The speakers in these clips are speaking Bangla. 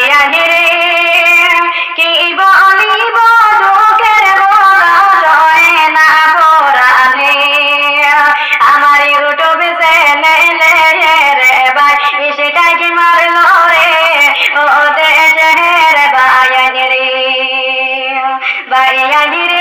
বাইয়ানি রে, কি বলিব দুঃখের বড় না পরানে আমার ইউটিউব চ্যানেলে রে ভাই সেটা কি মারলো রে? ও দেশের বাইয়ানি রে বাইয়ানি রে।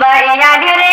বাইয়ানি রে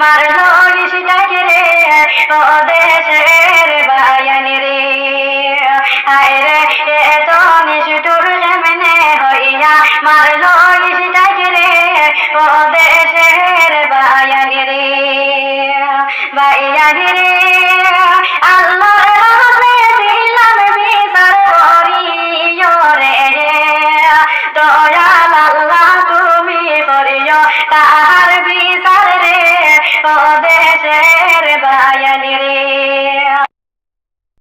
হইয়া মারলো ইসটাকে রে ও দেশের বাইয়ানি রে। আয় রে, এত নিষ্ঠুর এমনে হইয়া আল্লাহ